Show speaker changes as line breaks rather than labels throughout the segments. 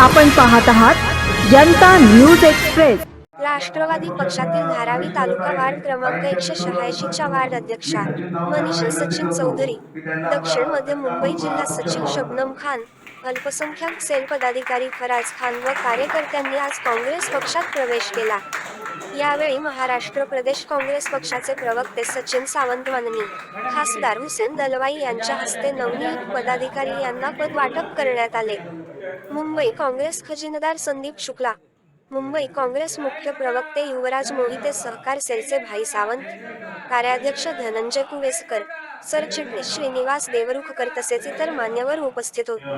आपण पाहत आहात जनता न्यूज एक्सप्रेस.
राष्ट्रवादी पक्षातील धारावी तालुका वार्ड क्रमांक एकशे शहाऐंशीच्या वार्ड अध्यक्षा मनीषा सचिन चौधरी दक्षिण मध्य मुंबई जिल्हा सचिव शबनम खान अल्पसंख्याक सेल पदाधिकारी फराज खान व कार्यकर्त्यांनी आज काँग्रेस पक्षात प्रवेश केला. यावेळी महाराष्ट्र प्रदेश काँग्रेस पक्षाचे प्रवक्ते सचिन सावंत माननी खासदार हुसेन दलवाई यांच्या हस्ते नवनियुक्त पदाधिकारी यांना पद वाटप करण्यात आले. मुंबई काँग्रेस खजिनदार संदीप शुक्ला मुंबई काँग्रेस मुख्य प्रवक्ते युवराज मोहिते सहकार सेलचे भाई सावंत कार्याध्यक्ष धनंजय कुवेसकर सरचिटणीस श्रीनिवास देवरुखकर तसेच इतर मान्यवर उपस्थित होते.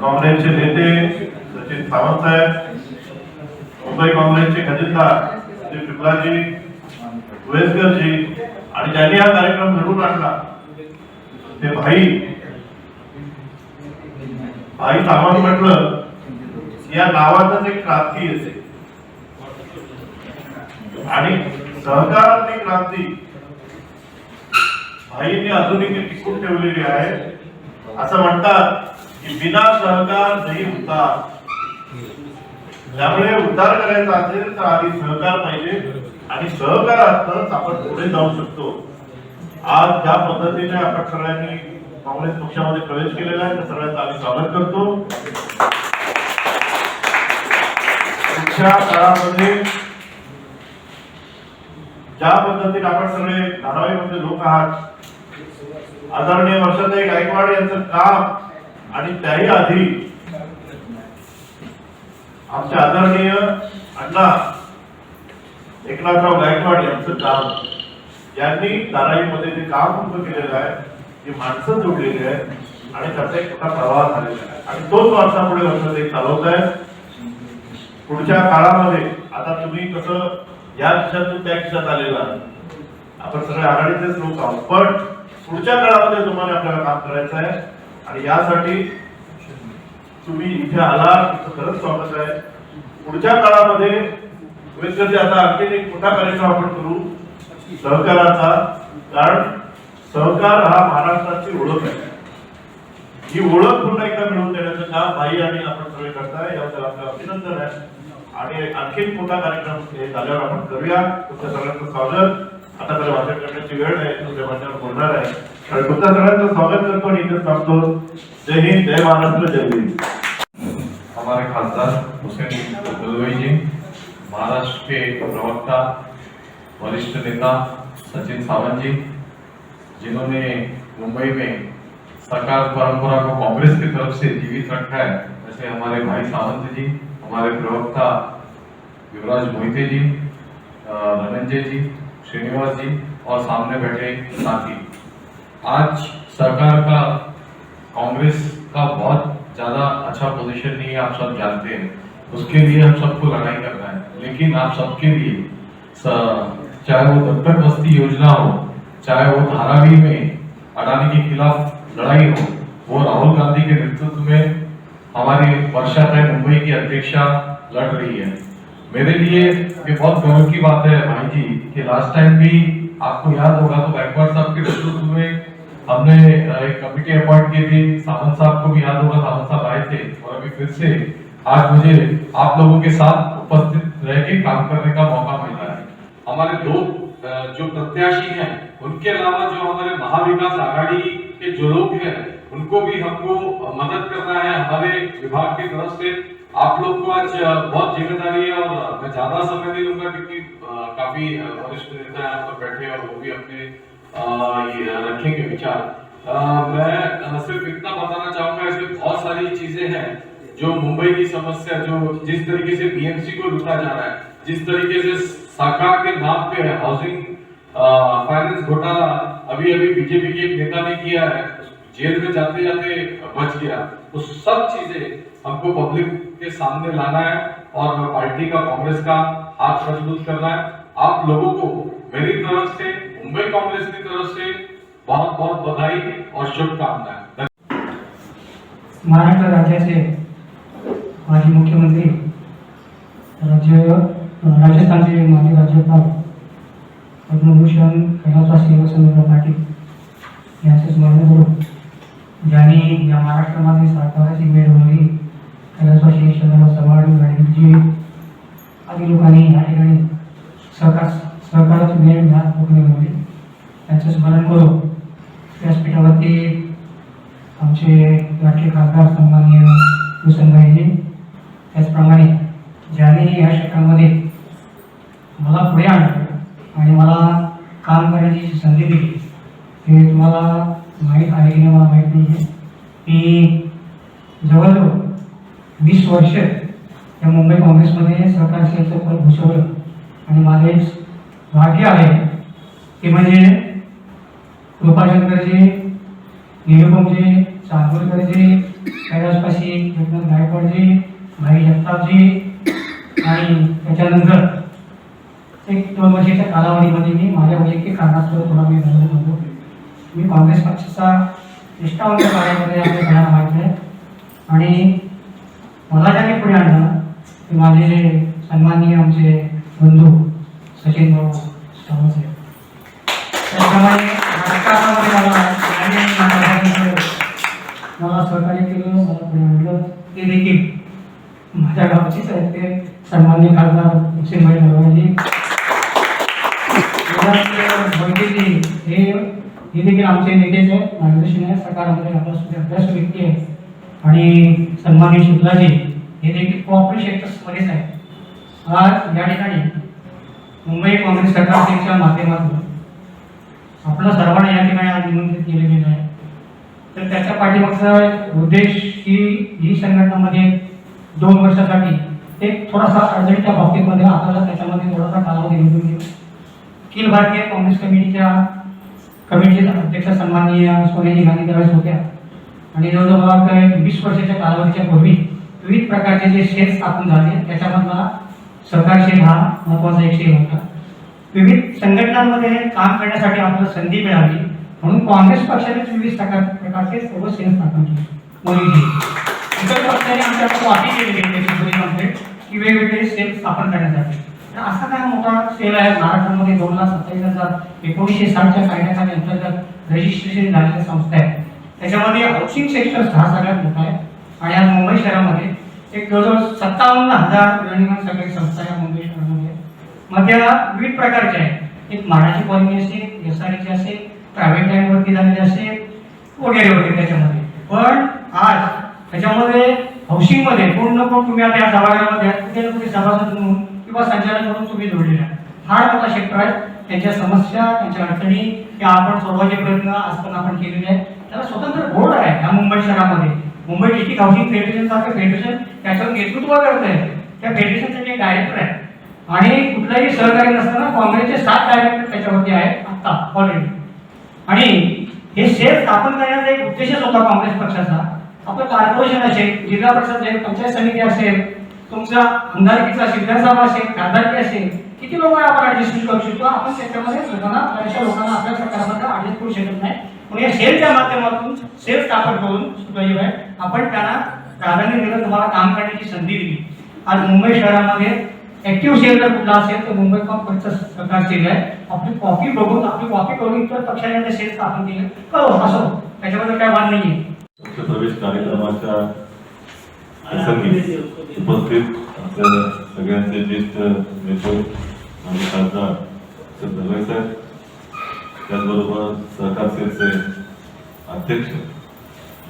काँग्रेसचे नेते सचिन सावंत साहेब मुंबई काँग्रेसचे खजिनदार श्री शुक्लाजी वेसकरजी आणि ज्यांनी हा कार्यक्रम घडवून आणला ते भाई आई सावंत म्हटलं या नावातच एक क्रांती येते. आणि सहकारातली क्रांती भाईंनी अजूनही ती टिकून ठेवलेली आहे. असं म्हणतात की बिना सहकार नाही होता त्यामुळे उद्धार करायचा असेल तर आधी सहकार पाहिजे आणि सहकारातच आपण पुढे जाऊ शकतो. आज ज्या पद्धतीने आपण सगळ्यांनी काँग्रेस पक्षामध्ये प्रवेश केलेला आहे त्या सगळ्यांचं आम्ही स्वागत करतो. पुढच्या काळामध्ये ज्या पद्धतीने आपण सगळे धारावाहीमध्ये लोक आहात आदरणीय वर्षाताई गायकवाड यांचं काम आणि त्याही आधी आमचे आदरणीय अण्णा एकनाथराव गायकवाड यांचं काम यांनी धारावीमध्ये जे काम पूर्ण केलेलं आहे जी माणसं जोडलेली आहेत आणि त्याचा एक मोठा प्रवाह झालेला आहे. आणि तोच वर्षापुढे वर्षाताई चालवत आहे पुढच्या काळामध्ये आता तुम्ही कसं या दिशातून त्या दिशात आलेला आपण सगळे आघाडीचेच लोक आहोत. पण पुढच्या काळामध्ये तुम्हाला आपल्याला काम करायचं आहे. आणि यासाठी तुम्ही इथे आला तुमचं खरंच स्वागत आहे. पुढच्या काळामध्ये आता आणखी एक मोठा कार्यक्रम आपण करू सहकाराचा कारण सहकार हा महाराष्ट्राची ओळख आहे. ही ओळख पुन्हा एकदा मिळवून देण्याचं काम भाई आणि आपण सगळे करताय याबद्दल आपलं अभिनंदन आहे. आणि आणखी मोठा कार्यक्रम हे झाल्यावर आपण करूया. तुमच्या सगळ्यांचं स्वागत. आता तर भाषण करण्याची वेळ आहे. तुमच्या भाषणावर बोलणार आहे. आणि तुमच्या सगळ्यांचं स्वागत करतो आणि इथेच थांबतो जय हिंद जय महाराष्ट्र जय हिंद.
हमारे खासदार हुसैन दलवाई जी महाराष्ट्र के प्रवक्ता वरिष्ठ नेता सचिन सावंत जी जिन्होंने मुंबई में सरकार परंपरा को कांग्रेस की तरफ़ से जीवित रखा है, जैसे हमारे भाई सावंत जी, हमारे प्रवक्ता युवराज मोहिते जी धनंजय जी, श्रीनिवास जी और सामने बैठे साथी। आज सरकार का, कांग्रेस का बहुत ज़्यादा अच्छा पोजीशन नहीं है, आप सब जानते हैं। उसके लिए हम सबको लड़ाई करना है। लेकिन आप सबके लिए चाहे वो दत्तक बस्ती योजना हो चाहे वो धारावी में अडानी के खिलाफ लड़ाई हो, वो राहुल गांधी के नेतृत्व में हमारी वर्षा तय मुंबई की अध्यक्षा लड़ रही है। मेरे लिए ये बहुत गर्व की बात है भाई जी, कि लास्ट टाइम भी आपको याद होगा तो गायकवाड़ साहब के नेतृत्व में हमने एक कमेटी अपॉइंट की थी, सावंत साहब को भी याद होगा, सावंत साहब आए थे और अभी फिर से आज मुझे आप लोगों के साथ उपस्थित रह के काम करने का मौका मिला है। हमारे दो जो प्रत्याशी हैं, उनके अलावा जो हमारे महाविकास आघाड़ी के जो लोग हैं, उनको भी हमको मदद करना है हमारे विभाग की तरफ़ से। आप लोग को आज बहुत ज़िम्मेदारी है और मैं ज़्यादा समय नहीं लूँगा क्योंकि काफ़ी वरिष्ठ नेता यहाँ पर बैठे और वो भी अपने रखेंगे विचार। मैं सिर्फ़ इतना बताना चाहूँगा, इसमें बहुत सारी चीज़ें हैं जो मुंबई की समस्या, जो जिस तरीके से बीएमसी को लूटा जा रहा है जिस तरीके से सरकार के नाम पे है हाउसिंग फाइनेंस घोटाला अभी अभी बीजेपी के एक नेता ने किया है, जेल में जाते जाते बच गया, वो सब चीज़ें हमको पब्लिक के सामने लाना है और पार्टी का कांग्रेस का हाथ मज़बूत करना है। आप लोगों को मेरी तरफ़ से, मुंबई कांग्रेस की तरफ़ से बहुत बहुत बधाई और शुभकामनाएँ।
महाराष्ट्र राज्याचे माजी मुख्यमंत्री, राज्य राजस्थानचे माजी राज्यपाल पद्मभूषण कैलासवास शिवसेना पाटील यांचे स्मरण करून ज्यांनी या महाराष्ट्रामध्ये सरकाराची वेळ होईल कैलासवासी शंभर चव्हाण रणजितजी आदी लोकांनी या ठिकाणी सहकार सहकाराची वेळ ह्या कोकणीमध्ये त्यांचं स्मरण करू. व्यासपीठावरती आमचे राष्ट्रीय खासदार सन्माननीय कुसुमभाईजी त्याचप्रमाणे ज्यांनी या क्षेत्रामध्ये मला पुढे आणलं आणि मला काम करण्याची जी संधी दिली हे तुम्हाला माहीत आहे की नाही मला माहीत नाही आहे. मी जवळजवळ वीस वर्ष या मुंबई काँग्रेसमध्ये सरकार सेलचं पद भूषवलं. आणि माझे भाग्य आहे ते म्हणजे कृपाशंकरजी निरुपमजी चांदोरकरजी कैलासपाशी एकनाथ गायकवाडजी भाई जगतापजी आणि त्याच्यानंतर एक दोन वर्षाच्या कालावधीमध्ये मी माझ्या वैयक्तिक कारणास्तव थोडा मी झालेलो होतो मी काँग्रेस पक्षाचा निष्ठावंत कार्यामध्ये आपल्या सगळ्यांना माहिती आहे. आणि मला ज्याने पुढे आणलं ते माझे सन्माननीय आमचे बंधू सचिन भाऊ सावंत साहेब त्याप्रमाणे राजकारणामध्ये मला मला सहकार्य केलं मला पुढे आणलं. ते देखील माझ्या गावचीच आहेत. ते सन्माननीय खासदार हुसेनभाई नरवाजी वैद्यजी हे हे देखील आमचे नेतेच आहे मार्गदर्शन आहे सरकारमध्ये आमचे अभ्यास व्यक्ती आहे आणि सन्माननीय शुक्लाजी हे देखील कोऑपरेशन सेक्टर्समध्येच आहे आज या ठिकाणी मुंबई काँग्रेस सरकारच्या माध्यमातून आपलं सर्वांना या ठिकाणी आज निमंत्रित केले गेलं आहे. तर त्याच्या पाठीमागचा उद्देश की ही संघटनामध्ये दोन वर्षासाठी एक थोडासा अडचणीच्या बाबतीमध्ये आपल्याला त्याच्यामध्ये थोडासा कालावधी निवडून घेऊ अखिल भारतीय काँग्रेस कमिटीच्या कमिटीच्या म्हणजे अध्यक्ष सन्माननीय सोनेजी गांधी त्यावेळेस होत्या. आणि जवळजवळ मला वीस वर्षाच्या कालावधीच्या पूर्वी विविध प्रकारचे जे शेअर स्थापन झाले त्याच्यामधला सहकार शेअर हा महत्त्वाचा एक शेअर होता. विविध संघटनांमध्ये काम करण्यासाठी आपल्याला संधी मिळाली म्हणून काँग्रेस पक्षाने विविध प्रकार प्रकारचे सर्व सेल स्थापन केले. मोदीजी इतर पक्षाने आमच्याकडे वाटी केली की वेगवेगळे सेल स्थापन करण्यासाठी. तर असा काय मोठा सेल आहे. महाराष्ट्रामध्ये दोन लाख सत्तावीस हजार एकोणीसशे साठच्या कायद्याखाली अंतर्गत रजिस्ट्रेशन झालेल्या संस्था आहेत. त्याच्यामध्ये हाऊसिंग सेक्टर हा सगळ्यात मोठा आहे. आणि आज मुंबई शहरामध्ये एक जवळजवळ सत्तावन्न हजार रनिंग सगळ्या संस्था या मुंबई शहरामध्ये मग त्या विविध प्रकारच्या आहेत. एक म्हाडाची कॉलनी असेल एस आर असेल प्रायव्हेट लँडवरती झालेली असेल वगैरे वगैरे त्याच्यामध्ये. पण आज त्याच्यामध्ये हाऊसिंगमध्ये कोण ना कोण तुम्ही आता या सभागृहामध्ये कुठे ना कुठे सभासद म्हणून किंवा संचालक म्हणून तुम्ही जोडलेले आहात फार मोठा क्षेत्र आहे. त्यांच्या समस्या त्यांच्या अडचणी या आपण सोडवायचे प्रयत्न आजपर्यंत आपण केलेले आहेत. त्याला स्वतंत्र बोर्ड आहे या मुंबई शहरामध्ये. मुंबई डिस्ट्रिक्ट हाऊसिंग फेडरेशन सारखं फेडरेशन त्याच्यावर नेतृत्व करत आहे. त्या फेडरेशनचे जे डायरेक्टर आहेत आणि कुठलाही सहकारी नसताना काँग्रेसचे सात डायरेक्टर त्याच्यावरती आहेत आता ऑलरेडी आणि हे सेल स्थापन करण्याचा एक उद्देशच होता काँग्रेस पक्षाचा. आपलं कॉर्पोरेशन असेल जिल्हा परिषद असेल पंचायत समिती असेल तुमचा आमदारकीचा विधानसभा असेल खासदारकी असेल किती लोक आपण ऍडजस्ट करू शकतो? आपण त्याच्यामध्ये लोकांना बऱ्याचशा लोकांना आपल्या सरकारमध्ये ऍडजस्ट करू शकत नाही. म्हणून या सेलच्या माध्यमातून सेल स्थापन करून सुदैव आपण त्यांना प्राधान्य दिलं तुम्हाला काम करण्याची संधी दिली. आज मुंबई शहरामध्ये ऍक्टिव्ह सेल जर कुठला असेल तर मुंबई काँग्रेसचा सरकार सेल आहे. आपली कॉपी बघून आपली कॉपी करून इतर पक्षाने सेल स्थापन केले. हो असो. त्याच्याबद्दल काय वाद नाहीये.
आहे प्रवेश कार्यक्रमाच्या प्रसंगी उपस्थित आपल्या सगळ्यांचे ज्येष्ठ नेते आणि खासदार श्री साहेब त्याचबरोबर सहकार सेलचे अध्यक्ष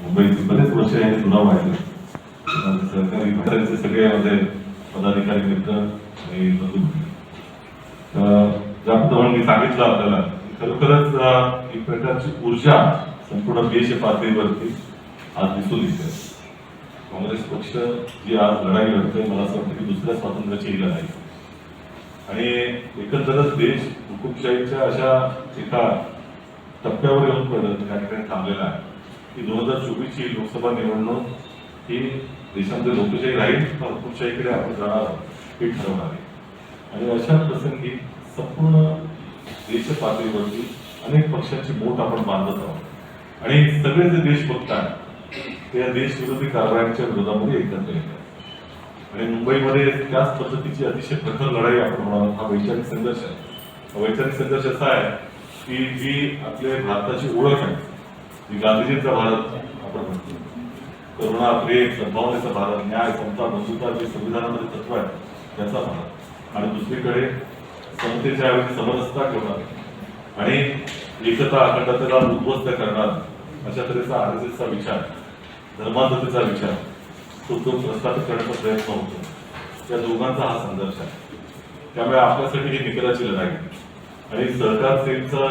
मुंबईचे बरेच वर्ष हे सुनाव आहे सहकारी मित्रांचे सगळे माझे पदाधिकारी मित्र आणि बंधू. ज्याप्रमाणे मी सांगितलं आपल्याला खरोखरच एक प्रकारची ऊर्जा संपूर्ण देश पातळीवरती आज दिसून येते. काँग्रेस पक्ष जी आज लढाई लढतोय मला असं वाटतं की दुसऱ्या स्वातंत्र्याची ही लढाई आणि एकंदरच देश हुकुमशाहीच्या अशा एका टप्प्यावर येऊन पडत त्या ठिकाणी थांबलेला आहे. की दोन हजार चोवीसची लोकसभा निवडणूक ही देशामध्ये लोकशाही राहील का हुकुमशाहीकडे आपण जाणार आहोत हे ठरवणार आहे. आणि अशा प्रसंगी संपूर्ण देश पातळीवरती अनेक पक्षांची बोट आपण बांधत आहोत. आणि सगळे जे देश बघतात ते या देशविरोधी कारवायांच्या विरोधामध्ये एकत्र येतात. आणि मुंबईमध्ये त्याच पद्धतीची अतिशय प्रखर लढाई आपण म्हणाल हा वैचारिक संघर्ष आहे. वैचारिक संघर्ष असा आहे की जी आपल्या भारताची ओळख आहे जी गांधीजींचा भारत आपण म्हणतो. करुणा प्रेम सद्भावनेचा भारत न्याय समता बंधुता जे संविधानामध्ये तत्व आहे त्याचा भारत. आणि दुसरीकडे समतेच्या ऐवजी समरसता ठेवणार. आणि एकता अखंडतेला उद्ध्वस्त करणार. अशा तऱ्हेचा आर एस एसचा विचार. धर्मांधतेचा विचार. तो तो प्रस्थापित करण्याचा प्रयत्न होतो. त्या दोघांचा हा संघर्ष आहे. त्यामुळे आपल्यासाठी ही निकराची लढाई आणि सहकार सेलचा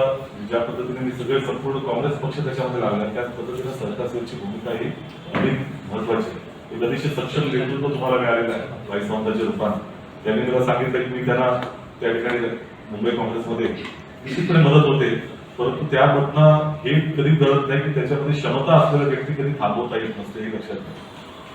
ज्या पद्धतीने मी सगळे संपूर्ण काँग्रेस पक्ष त्याच्यामध्ये लागला त्याच पद्धतीने सहकार सेलची भूमिका ही अधिक महत्वाची आहे. एक अतिशय सक्षम नेतृत्व तुम्हाला मिळालेलं आहे. भाई सावंताच्या रूपात त्यांनी मला सांगितलं की मी त्यांना त्या ठिकाणी मुंबई काँग्रेसमध्ये निश्चितपणे मदत होते. परंतु त्यामधनं हे कधी कळत नाही की त्याच्यामध्ये क्षमता असलेल्या व्यक्ती कधी थांबवता येत नसते हे लक्षात घ्या.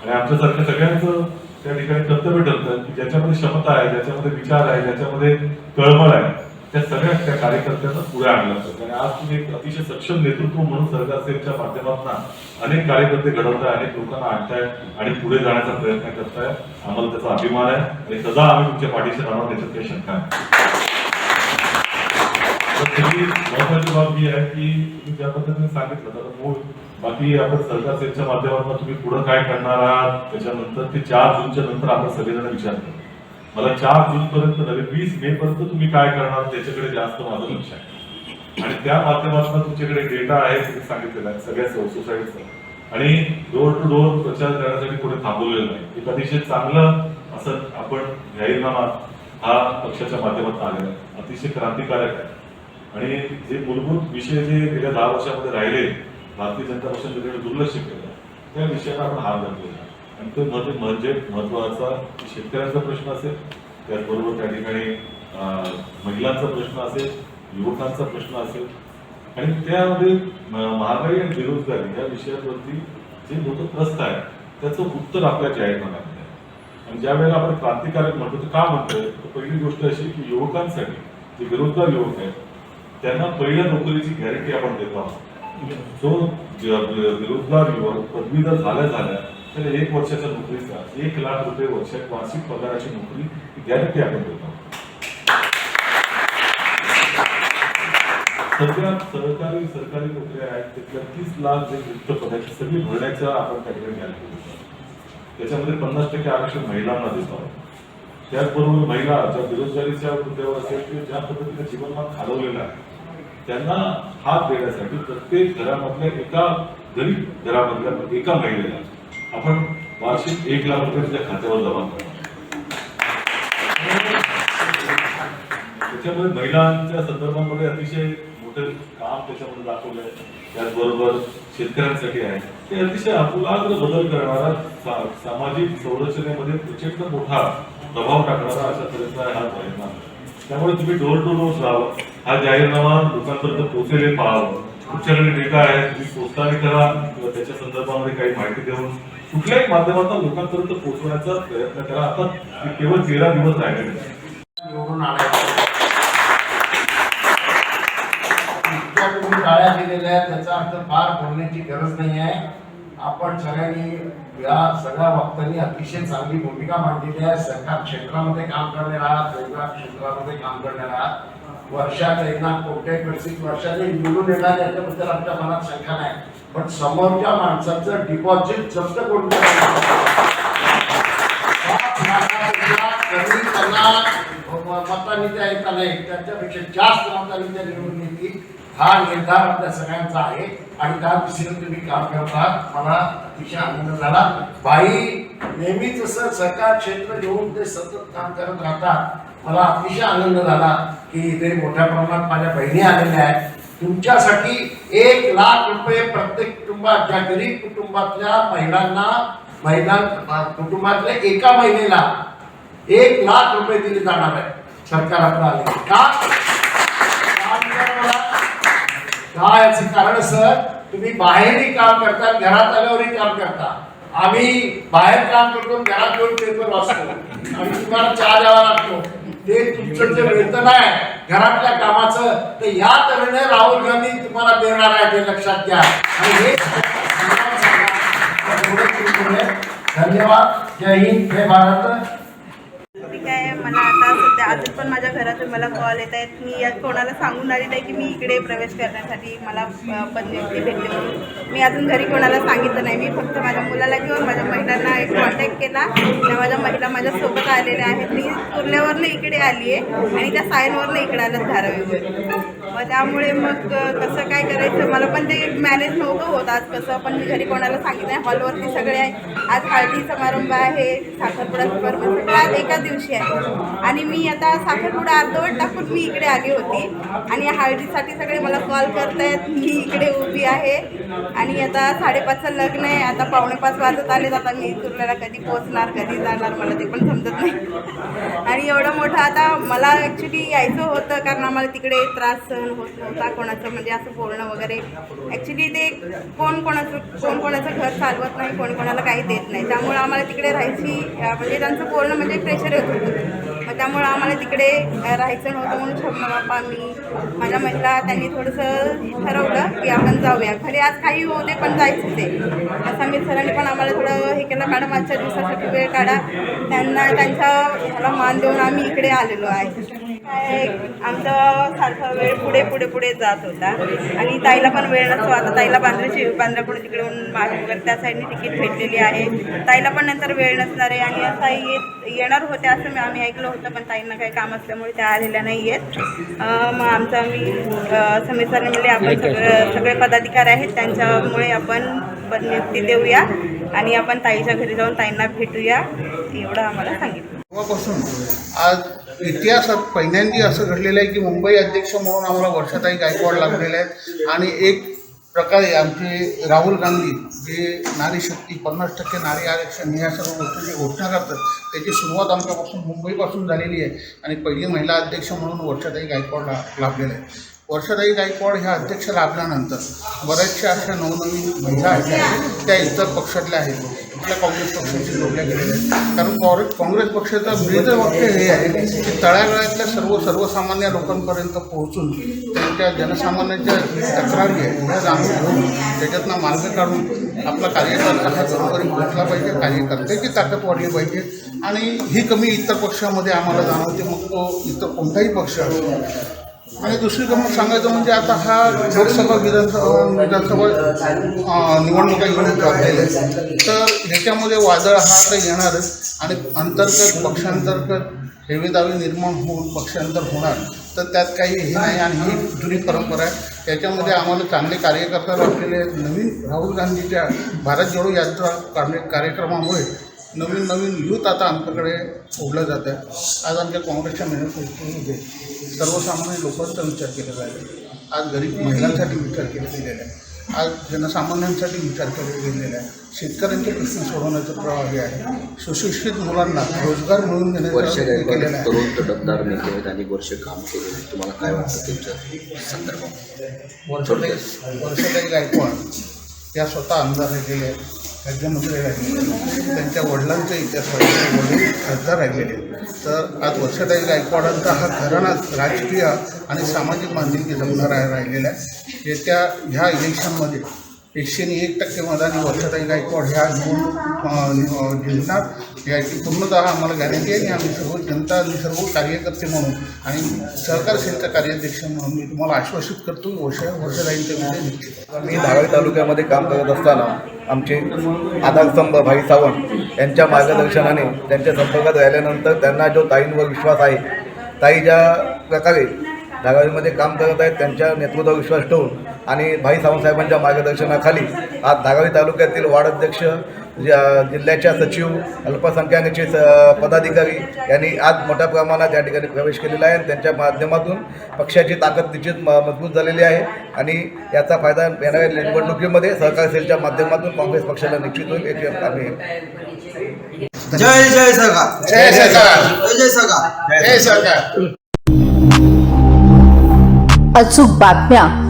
आणि आमच्यासारख्या सगळ्यांचं त्या ठिकाणी कर्तव्य ठरतं की ज्याच्यामध्ये क्षमता आहे ज्याच्यामध्ये विचार आहे ज्याच्यामध्ये कळमळ आहे त्या सगळ्या त्या कार्यकर्त्यांना पुढे आणलं असतं आणि आज तुम्ही एक अतिशय सक्षम नेतृत्व म्हणून सरकार सेवेच्या माध्यमातून अनेक कार्यकर्ते घडवताय अनेक लोकांना आणताय आणि पुढे जाण्याचा प्रयत्न करताय. आम्हाला त्याचा अभिमान आहे आणि सदा आम्ही तुमच्या पाठीशी राहणार त्याच्यात काही शंका आहे तर महत्वाची बाब ही आहे की तुम्ही ज्या पद्धतीने सांगितलं तर मूळ बाकी आपण सरकार सेलच्या माध्यमातून तुम्ही पुढे काय करणार आहात त्याच्यानंतर ते चार जूनच्या नंतर आपण सगळेजण विचार करतो मला चार जून पर्यंत नव्हे वीस मे पर्यंत तुम्ही काय करणार त्याच्याकडे जास्त माझं लक्ष आहे. आणि त्या माध्यमातून तुमच्याकडे डेटा आहे तुम्ही सांगितलेला आहे सगळ्या सोसायटीचा आणि डोर टू डोर प्रचार करण्यासाठी कोणी थांबवलेलं नाही. एक अतिशय चांगलं असं आपण जाहीरनामा हा पक्षाच्या माध्यमात आलेला आहे. अतिशय क्रांतिकारक आहे. आणि जे मूलभूत विषय जे गेल्या दहा वर्षामध्ये राहिले भारतीय जनता पक्षाने त्याकडे दुर्लक्ष केलं त्या विषयाला आपण हार घातलेला आणि तो म्हणजे म्हणजे महत्त्वाचा शेतकऱ्यांचा प्रश्न असेल त्याचबरोबर त्या ठिकाणी महिलांचा प्रश्न असेल युवकांचा प्रश्न असेल. आणि त्यामध्ये महागाई आणि बेरोजगारी या विषयावरती जे लोक त्रस्त आहेत त्याचं उत्तर आपल्या जाहीरनाम्यात आहे. आणि ज्या वेळेला आपण क्रांतिकारक म्हणतो तर का म्हणतोय? तर पहिली गोष्ट अशी की युवकांसाठी जे बेरोजगार युवक आहेत त्यांना पहिल्या नोकरीची गॅरंटी आपण देतो. आहोत जो बेरोजगार युवक पदवीधर झाल्या झाल्या त्याला एक वर्षाच्या नोकरीचा एक लाख रुपये वर्षात वार्षिक पगाराची नोकरी गॅरंटी आपण देतो. आहोत सगळ्यात सहकारी सरकारी नोकऱ्या आहेत त्यातल्या तीस लाख जे रिक्त पदाची सगळी भरण्याचा आपण त्या गॅरंटी देतो. त्याच्यामध्ये पन्नास टक्के आरक्षण महिलांना देतो. आहोत त्याचबरोबर महिला ज्या बेरोजगारीच्या मुद्द्यावर असेल किंवा ज्या पद्धतीने जीवनमान खालवलेलं आहे त्यांना हात देण्यासाठी प्रत्येक घरामधल्या एका गरीब घरामधल्या एका महिलेला आपण वार्षिक एक लाख रुपये त्या खात्यावर जमा करणार महिलांच्या संदर्भामध्ये अतिशय मोठं काम त्याच्यामध्ये दाखवलं आहे. त्याचबरोबर शेतकऱ्यांसाठी आहे. ते अतिशय आपुलाग्र बदल करणारा सा- सामाजिक संरचनेमध्ये प्रचंड मोठा प्रभाव टाकणारा अशा तऱ्हेचा हा प्रयत्न आहे. त्यामुळे तुम्ही डोर टू डोर जावं हा जाहीरनामा लोकांपर्यंत पोहोचेल पाहावं. तुमच्याकडे डेटा आहे तुम्ही पोस्टाने करा किंवा त्याच्या संदर्भामध्ये काही माहिती देऊन कुठल्याही माध्यमातून लोकांपर्यंत पोहोचवण्याचा प्रयत्न करा. आता केवळ तेरा दिवस राहिलेले
निवडून आणायचं इतक्या टाळ्या दिलेल्या आहेत त्याचा अर्थ फार बोलण्याची गरज नाही आहे. आपण सगळ्यांनी या सगळ्या वक्त्यांनी अतिशय चांगली भूमिका मांडलेली आहे. सरकार क्षेत्रामध्ये काम करणार आहात रोजगार क्षेत्रामध्ये काम करणार आहात. वर्षात येणार कोणत्याही परिस्थितीत वर्षाने निवडून येणार याच्याबद्दल आमच्या मनात शंका नाही. पण समोरच्या माणसाचं डिपॉझिट जप्त करून त्यांना मतांनी त्या येता नाही. त्याच्यापेक्षा जास्त मतांनी त्या निवडून येतील. हा निर्धार आपल्या सगळ्यांचा आहे. आणि त्या दिशेने तुम्ही काम करतात मला अतिशय आनंद झाला. बाई नेहमीच असं सरकार क्षेत्र घेऊन ते सतत काम करत राहतात मला अतिशय आनंद झाला. की इथे मोठ्या प्रमाणात माझ्या बहिणी आलेल्या आहेत. तुमच्यासाठी एक लाख रुपये प्रत्येक कुटुंबात ज्या गरीब कुटुंबातल्या महिलांना महिला कुटुंबातल्या एका महिलेला एक लाख रुपये दिले जाणार आहे सरकार आपलं आले का? याचं कारण सर? तुम्ही बाहेरही काम करता घरात आल्यावरही काम करता. आम्ही बाहेर काम करतो घरात येऊन पेपर वाचतो. आणि तुम्हाला चहा द्यावा लागतो. ते तुमचं जे वेतन आहे घरातल्या कामाचं. ते या तऱ्हेने राहुल गांधी तुम्हाला देणार आहे ते लक्षात घ्या. आणि हे धन्यवाद. जय हिंद. जय भारत
मी काय मला आता सध्या अजून पण माझ्या घरातून मला कॉल येत आहेत. मी या कोणाला सांगून आली नाही की मी इकडे प्रवेश करण्यासाठी मला अ, पदनियुक्ती भेटली म्हणून. मी अजून घरी कोणाला सांगितलं नाही. मी फक्त माझ्या मुलाला घेऊन माझ्या महिलांना एक कॉन्टॅक्ट केला. त्या माझ्या महिला माझ्यासोबत आलेल्या आहेत. मी कुर्ल्यावरनं इकडे आली आहे आणि त्या सायनवरनं इकडे आलं धारावीवर. मग त्यामुळे मग कसं काय करायचं? मला पण ते मॅनेज नव्हतं होत आज कसं. पण मी घरी कोणाला सांगितलं नाही. हॉलवरती सगळे आहे. आज हळदी समारंभ आहे. साखरपुडा समारंभ सगळं आज एका दिवशी आहे. आणि मी आता साखरपुडा अर्धवट टाकून मी इकडे आली होती. आणि हळदीसाठी सगळे मला कॉल करतायत मी इकडे उभी आहे. आणि आता साडेपाचचं लग्न आहे. आता पावणेपाच वाजत आलेत. आता मी तुरल्याला कधी पोचणार कधी जाणार मला ते पण समजत नाही. आणि एवढं मोठं आता मला ॲक्च्युली यायचं होतं कारण आम्हाला तिकडे त्रास सहन होत नव्हता कोणाचं. म्हणजे असं बोलणं वगैरे. ॲक्च्युली ते कोण कोणाचं कोण कोणाचं घर चालवत नाही कोण कोणाला काही देत नाही. त्यामुळे आम्हाला तिकडे राहायची म्हणजे त्यांचं बोलणं म्हणजे प्रेशर येत होतं. त्यामुळं आम्हाला तिकडे राहायचं नव्हतं म्हणून शोभना बाप्पा मी माझ्या महिला त्यांनी थोडंसं ठरवलं की आपण जाऊया. घरी आज काही होऊ दे पण जायचं ते असं मी सरांनी पण आम्हाला थोडं हे केलं मॅडम आजच्या दिवसासाठी वेळ काढा. त्यांना त्यांच्या ह्याला मान देऊन आम्ही इकडे आलेलो आहे. काय आमचं सारखं वेळ पुढे पुढे पुढे जात होता. आणि ताईला पण वेळ नसतो. आता ताईला बांद्राची बांद्राकडून तिकडून मागे वगैरे त्या साईडने तिकीट भेटलेली आहे. ताईला पण नंतर वेळ नसणार आहे. आणि असं येत येणार होत्या असं मी आम्ही ऐकलं होतं पण ताईंना काही काम असल्यामुळे त्या आलेल्या नाही आहेत मग आमचं आम्ही सर म्हणले आपण सगळं सगळे पदाधिकारी आहेत. त्यांच्यामुळे आपण पदनियुक्ती देऊया. आणि आपण ताईच्या घरी जाऊन ताईंना भेटूया एवढं आम्हाला सांगितलं.
तेव्हापासून आज इतिहासात पहिल्यांदा असं घडलेलं आहे की मुंबई अध्यक्ष म्हणून आम्हाला वर्षाताई गायकवाड लागलेले आहेत. आणि एक प्रकारे आमचे राहुल गांधी जे नारी शक्ती पन्नास टक्के नारी आरक्षण ह्या सर्व गोष्टीची घोषणा करतात त्याची सुरुवात आमच्यापासून मुंबईपासून झालेली आहे. आणि पहिली महिला अध्यक्ष म्हणून वर्षाताई गायकवाड ला आहे वर्षाताई गायकवाड ह्या अध्यक्ष लाभल्यानंतर बऱ्याचशा अशा नवनवीन महिला आहेत त्या इतर पक्षातल्या आहेत. आपल्या काँग्रेस पक्षाशी जोडल्या गेलेल्या आहेत. कारण काँग्रेस काँग्रेस पक्षाचं ब्रीद वाक्य हे आहे की तळागाळातल्या सर्व सर्वसामान्य लोकांपर्यंत पोहोचून त्यांच्या जनसामान्यांच्या तक्रारी आहेत ह्या जाणून घेऊन त्याच्यातनं मार्ग काढून आपला कार्यकर्ता हा घरोघरी पोहोचला पाहिजे कार्यकर्त्याची ताकद वाढली पाहिजे. आणि ही कमी इतर पक्षामध्ये आम्हाला जाणवते. मग तो इतर कोणताही पक्ष असतो आणि दुसरी गमत सांगायचं म्हणजे आता हा लोकसभा विधानसभा विधानसभा निवडणुका घेऊन लागलेल्या आहेत. तर ह्याच्यामध्ये वादळ हा तर येणारच आणि अंतर्गत पक्षांतर्गत हेवेदावे निर्माण होऊन पक्षांतर होणार. तर त्यात काही हे नाही आणि ही जुनी परंपरा आहे. त्याच्यामध्ये आम्हाला चांगले कार्यकर्ता लाभलेले आहेत. नवीन राहुल गांधीच्या भारत जोडो यात्रा कार्य कार्यक्रमामुळे नवीन नवीन युथ आता आमच्याकडे ओढलं जातं आहे आज आमच्या काँग्रेसच्या मॅनिफेस्टोमध्ये सर्वसामान्य लोकांचा विचार केलेला आहे आज गरीब महिलांसाठी विचार केला गेलेला आहे आज जनसामान्यांसाठी विचार केला गेलेला आहे शेतकऱ्यांचे प्रश्न सोडवण्याचा हे आहे. सुशिक्षित मुलांना रोजगार मिळवून
वर्ष
देण्याचा
तडफदार नेते आहेत आणि वर्ष काम केलेलं आहे तुम्हाला काय वाटतं त्यांच्या संदर्भात?
वर्षाताई वर्षाताई गायकवाड या स्वतः आमदार राहिलेले आहेत राज्यमंत्री त्यांच्या वडिलांचा इतिहास वडील खासदार राहिलेले तर आज वर्षाताई गायकवाडांचा हा घराणाच राजकीय आणि सामाजिक बांधिलकी जमणारा राहिलेला आहे. येत्या ह्या इलेक्शनमध्ये एकशे एक टक्के मतांनी वर्षाताई गायकवाड ह्या निवडणूक जिंकणार याची पूर्णतः आम्हाला गॅरंटी आहे आणि आम्ही सर्व जनता आणि सर्व कार्यकर्ते म्हणून आणि सहकार सेलचा कार्याध्यक्ष म्हणून मी तुम्हाला आश्वासित करतो वर्षा वर्षाताईंच्या विजय निश्चित.
मी धारावी तालुक्यामध्ये काम करत असताना आमचे आधारस्तंभ भाई सावंत यांच्या मार्गदर्शनाने त्यांच्या संपर्कात राहिल्यानंतर त्यांना जो ताईंवर विश्वास आहे ताई ज्या प्रकारे धारावीमध्ये काम करत आहेत त्यांच्या नेतृत्वावर विश्वास ठेवून आणि भाई सावंत साहेबांच्या मार्गदर्शनाखाली आज धारावी तालुक्यातील वार्ड अध्यक्ष जिल्ह्याच्या सचिव अल्पसंख्याकाचे स पदाधिकारी यांनी आज मोठ्या प्रमाणात या ठिकाणी प्रवेश केलेला आहे. आणि त्यांच्या माध्यमातून पक्षाची ताकद निश्चित म मजबूत झालेली आहे. आणि याचा फायदा येणाऱ्या निवडणुकीमध्ये सहकार सेलच्या माध्यमातून काँग्रेस पक्षाला निश्चित होईल याची आम्ही
जय जय सरकार
जय सरकार
जय जय सरकार
जय सरकार
अचूक बातम्या